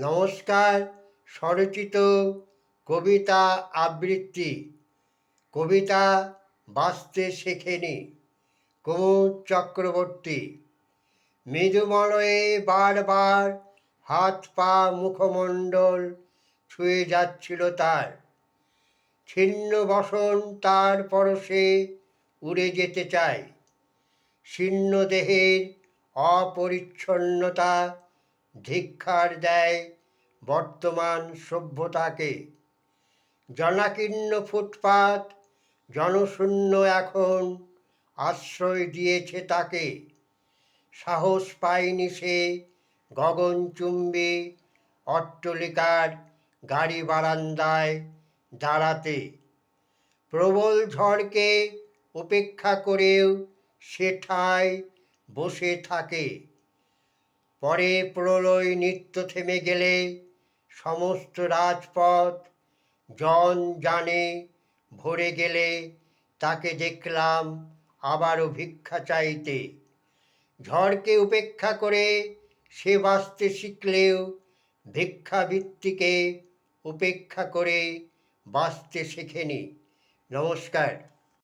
নমস্কার, স্বরচিত কবিতা আবৃত্তি। কবিতা বাঁচতে শেখেনি কুমুদ চক্রবর্তী। মৃদুমলয়ে বারবার হাত পা মুখমণ্ডল ছুঁয়ে যাচ্ছিল তার। ছিন্ন বসন তার পরশে উড়ে যেতে চায়। শীর্ণ দেহের অপরিচ্ছন্নতা ধিক্ষার দেয় বর্তমান সভ্যতাকে। জনাকীর্ণ ফুটপাত, জনশূন্য এখন আশ্রয় দিয়েছে তাকে। সাহস পায়নি সে গগনচুম্বী অট্টলিকার গাড়ি বারান্দায় দাঁড়াতে। প্রবল ঝড়কে উপেক্ষা করেও সে ঠায় বসে থাকে। পরে প্রলয় নৃত্য থেমে গেলে সমস্ত রাজপথ জন জানে ভরে গেলে তাকে দেখলাম আবারও ভিক্ষা চাইতে। ঝড়কে উপেক্ষা করে সে বাঁচতে শিখলেও ভিক্ষাবৃত্তিকে উপেক্ষা করে বাঁচতে শেখেনি। নমস্কার।